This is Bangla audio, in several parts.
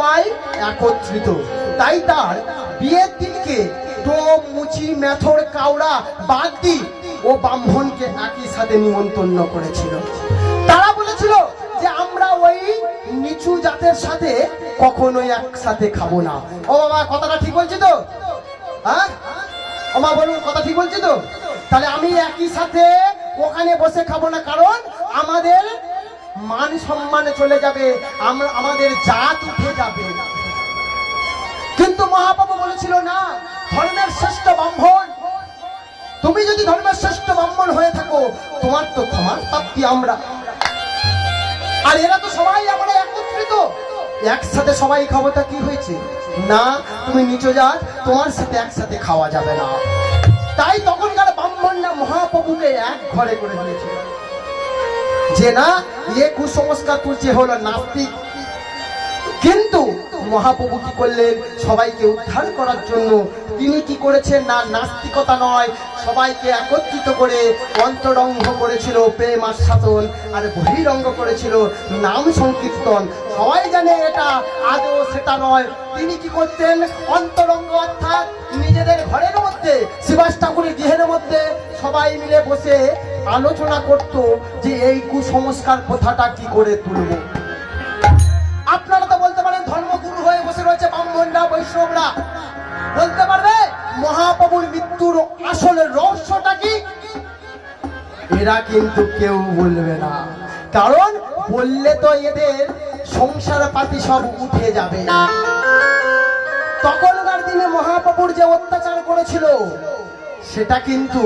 সবাই একত্রিত। তাই তার বিয়ের দিনকে টোপ মুচি, মেথর কাউড়া বাগদি ও ব্রাহ্মণকে একই সাথে নিমন্ত্রণ করেছিল। তারা বলেছিল যে আমরা ওই নিচু জাতের সাথে কখনোই একসাথে খাব না। ও বাবা, কথাটা ঠিক বলছি তো? হ্যাঁ? ওমা বলুন, কথা ঠিক বলছি তো? তাহলে আমি একই সাথে ওখানে বসে খাব না, কারণ আমাদের মান সম্মানে চলে যাবে, আমরা, আমাদের জাত উঠে যাবে। কিন্তু মহাপ্রভু বলেছিল, না, ধর্মের শ্রেষ্ঠ ব্রাহ্মণ। তুমি যদি ধর্মের শ্রেষ্ঠ ব্রাহ্মণ হয়ে থাকো, তোমার তো ক্ষমার প্রাপ্তি আমরা। আর এরা তো সবাই আমরা একত্রিত। একসাথে সবাই খাব তা কি হয়েছে? না, তুমি নিচে যা তোমার সাথে একসাথে খাওয়া যাবে না। তাই তখনকার ব্রাহ্মণরা মহাপ্রভুকে এক ঘরে করে দিয়েছিল। যে না এ কুসংস্কার তুলছে হলো নাস্তিক। কিন্তু মহাপ্রভু কি করলেন? সবাইকে উদ্ধার করার জন্য। তিনি কি করেছেন? না, নাস্তিকতা নয়। সবাইকে একত্রিত করে অন্তরঙ্গ করেছিল, প্রেম আস্বাদন আর বহিরঙ্গ করেছিল, নাম সংকীর্তন। সবাই জানে এটা আদৌ সেটা নয়। তিনি কি করতেন? অন্তরঙ্গ অর্থাৎ নিজেদের ঘরের মধ্যে শিবাস ঠাকুরের গৃহের মধ্যে সবাই মিলে বসে আলোচনা করত যে এই কুসংস্কার প্রথাটা কি করে তুলব। বৈষ্ণবরা বলতে পারবে, মহাপ্রভুর মৃত্যুর আসল রহস্যটা কি? এরা কিন্তু কেউ বলবে না। কারণ বললে তো এদের সংসার পাতি সব উঠে যাবে। তখনকার দিনে মহাপ্রভুর যে অত্যাচার করেছিল, সেটা কিন্তু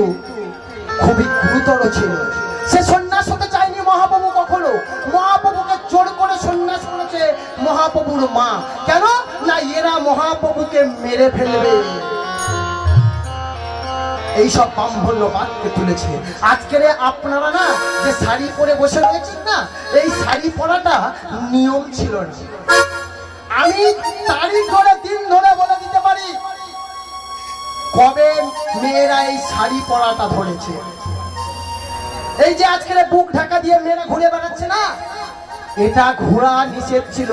খুবই গুরুতর ছিল। সে সন্ন্যাস হতে চায়নি মহাপ্রভু কখনো। মহাপ্রভুকে জোর করে সন্ন্যাস করেছে মহাপ্রভুর মা। মহাপ্রভুকে মেরে ফেলবে। এইসব ব্রাহ্মণ্য বাদকে তুলেছে। আজকের আপনারা না, যে শাড়ি পরে বসে রয়েছেন না, এই শাড়ি পরাটা নিয়ম ছিল না। আমি তারিখ ধরে দিন ধরে বলে দিতে পারি, কবে মেয়েরা এই শাড়ি পরাটা ধরেছে? এই যে আজকের বুক ঢাকা দিয়ে মেয়েরা ঘুরে বেড়াচ্ছে না এটা ঘোরা নিষেধ ছিল।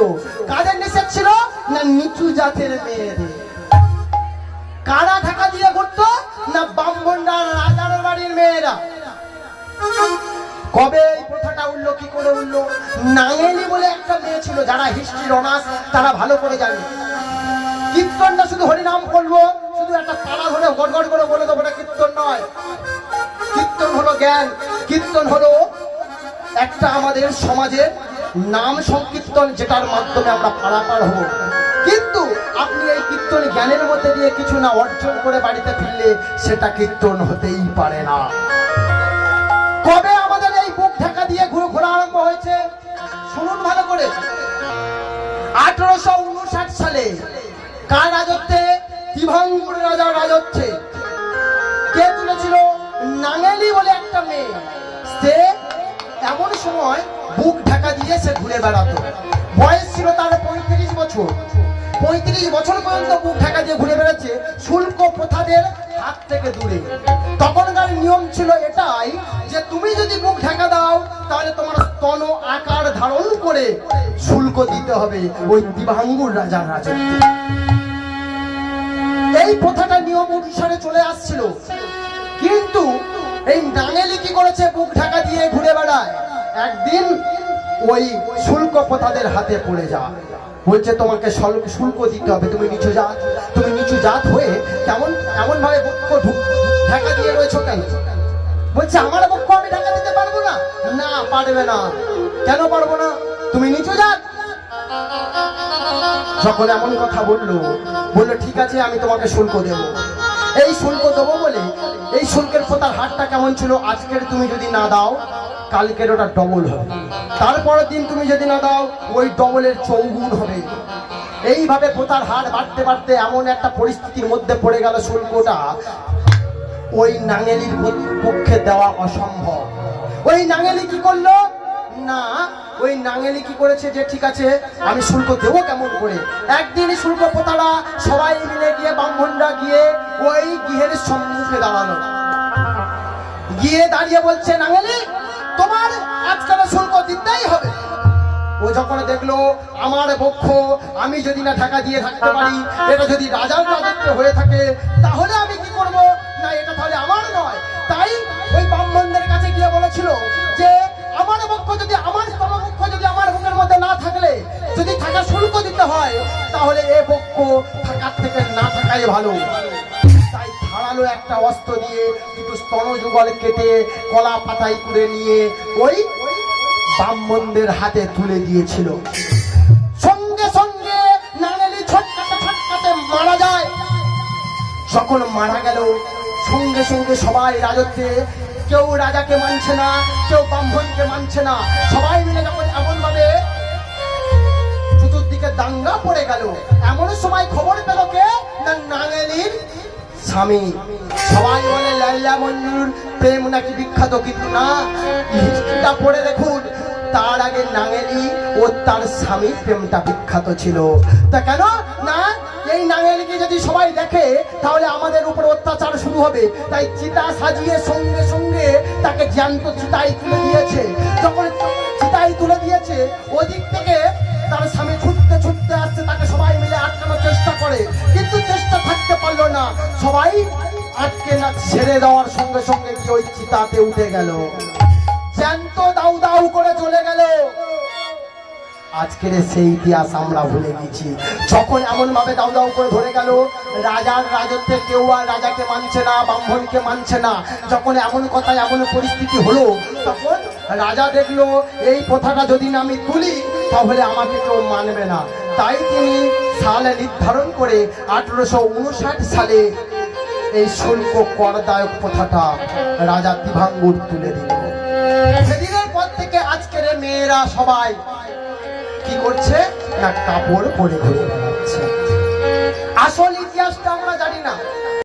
কাদের নিষেধ ছিল? না নিচু জাতের মেয়েদের। কারা ঢাকা দিয়ে ঘুরতো? না ব্রাহ্মণরা, রাজার বাড়ির মেয়েরা। কবে এই প্রথাটা উঠল, কি করে উঠল? নাঙেলি বলে একটা মেয়ে ছিল, যারা হিস্ট্রি অনার্স, তারা ভালো করে জানে। কীর্তনটা শুধু হরিনাম করব, শুধু একটা পাড়া ধরে গড়গড় করে বলে দেবো, এটা কীর্তন নয়। কীর্তন হলো জ্ঞান, কীর্তন হলো একটা আমাদের সমাজের নাম সংকীর্তন যেটার মাধ্যমে আমরা পারাপার হব। কিন্তু আপনি এই কীর্তন জ্ঞানের মধ্যে দিয়ে কিছু না অর্জন করে বাড়িতে ফিরলে সেটা কীর্তন হতেই পারে না। কবে আমাদের এই বুক ঢাকা দিয়ে ঘুরে ঘোরা আরম্ভ হয়েছে? শুনুন ভালো করে। আঠারোশো উনষাট সালে কার রাজত্বে? দিভাঙ্গুর রাজা রাজত্বে। কে তুলেছিল? নাঙেলি বলে একটা মেয়ে। সে এমন সময় বুক ঢাকা দিয়ে সে ঘুরে বেড়াতো। বয়স ছিল তার পঁয়ত্রিশ বছর। পঁয়ত্রিশ বছর পর্যন্ত বুক ঢাকা দিয়ে ঘুরে বেড়াচ্ছে শুল্ক প্রথাদের হাত থেকে দূরে। তখনকার নিয়ম ছিল এটাই যে তুমি যদি বুক ঢাকা দাও, তাহলে তোমার স্তন আকার ধারণ করে শুল্ক দিতে হবে ওই দিবাঙ্গুর রাজার রাজত্বে। এই প্রথাটা নিয়ম অনুসারে চলে আসছিল। কিন্তু এই নাঙেলি কি করেছে? বুক ঢাকা দিয়ে ঘুরে বেড়ায়। একদিন ওই শুল্ক প্রথাদের হাতে পড়ে যা বলছে, তোমাকে শুল্ক দিতে হবে। তুমি নিচু জাত। তুমি নিচু জাত হয়ে কেমন এমন ভাবে বক্ষ ঢুক- দিয়ে রয়েছো কেন? বলছে, আমার বক্ষ আমি ঢাকা দিতে পারব না। না, পারবে না। কেন পারব না? তুমি নিচু জাত। যখন এমন কথা বলল বলল, ঠিক আছে, আমি তোমাকে শুল্ক দেব। এই শুল্ক দেবো বলে এই শুল্কের পোতার হারটা কেমন ছিল? আজকের তুমি যদি না দাও, কালকের ওটা ডবল হবে। তারপরের দিন তুমি যদি না দাও, ওই ডবলের চৌগুণ হবে। এইভাবে পোতার হার বাড়তে বাড়তে এমন একটা পরিস্থিতির মধ্যে পড়ে গেল শুল্কটা। ওই নাঙেলির পক্ষে দেওয়া অসম্ভব। ওই নাঙেলি কি করল? না, ওই নাঙেলি কি করেছে যে ঠিক আছে, আমি শুল্ক দেবো কেমন করে? একদিন শুল্ক পোতারা সবাই মিলে গিয়ে ব্রাহ্মণরা গিয়ে ওই গৃহের সম্মুখে দাঁড়াল। গিয়ে দাঁড়িয়ে বলছে, নাঙেলি, তোমার আজকাল শুল্ক দিতেই হবে। ওই যখন দেখল, আমার পক্ষ, আমি যদি না টাকা দিয়ে থাকতে পারি, এটা যদি রাজার রাজত্ব হয়ে থাকে, তাহলে আমি কি করব? না, এটা তাহলে আমার নয়। তাই ওই ব্রাহ্মণদের কাছে গিয়ে বলেছিল যে যদি আমার যদি আমার মধ্যে না থাকলে, যদি থাকা শুল্ক দিতে হয়, তাহলে এ পক্ষ থাকার থেকে না থাকাই ভালো। একটা অস্ত্র দিয়ে স্তন যুগল কেটে কলা করে নিয়ে ওই ব্রাহ্মণদের হাতে তুলে দিয়েছিল। সঙ্গে সঙ্গে মারা যায়। যখন মারা গেল, সঙ্গে সঙ্গে সবাই রাজত্বে কেউ রাজাকে মানছে না, কেউ ব্রাহ্মণকে মানছে না। সবাই মিলে যখন এমন ভাবে চতুর্দিকে দাঙ্গা পড়ে গেল, এমন সময় খবর পেল কে? না নাঙেলির স্বামী। সবাই বলে, লাইলা মন্নুর প্রেম নাকি বিখ্যাত কিন্তু না। হিস্ট্রিটা পড়ে দেখুন, তার আগে নাঙেলি ও তার স্বামীর প্রেমটা বিখ্যাত ছিল। তা কেন? না এই নাঙেলিকে যদি সবাই দেখে, তাহলে আমাদের উপর অত্যাচার শুরু হবে। তাই চিতা সাজিয়ে সঙ্গে সঙ্গে তাকে জ্যান্ত চিতাই তুলে দিয়েছে। যখন চিতাই তুলে দিয়েছে, ওদিক থেকে তার স্বামী ছুটতে ছুটতে আসছে, তাকে সবাই মিলে আটকানোর চেষ্টা করে। কিন্তু চেষ্টা থাকতে পারল না। সবাই আটকে না, ছেড়ে দেওয়ার সঙ্গে সঙ্গে কি ওই চিতাতে উঠে গেল। জ্যান্ত দাউ দাউ করে চলে গেল। আজকের সেই ইতিহাস আমরা ভুলে গেছি। যখন এমন ভাবে দাউ দাউ করে ধরে গেল, রাজার রাজত্বে কেউ আর রাজাকে মানছে না, ব্রাহ্মণকে মানছে না। যখন এমন কথা এমন পরিস্থিতি হলো, তখন রাজা দেখল, এই কথাটা যদি না আমি তুলি, তাহলে আমাকে কেউ মানবে না। তাই তিনি সালে নির্ধারণ করে আঠেরোশো উনষাট সালে এই শুল্ক করদায়ক প্রথাটা রাজা দিভাঙ্গুর তুলে দিল। সেদিনের পর থেকে আজকের মেয়েরা সবাই কি করছে? না কাপড় পরে ঘুরে বেড়াচ্ছে। আসল ইতিহাসটা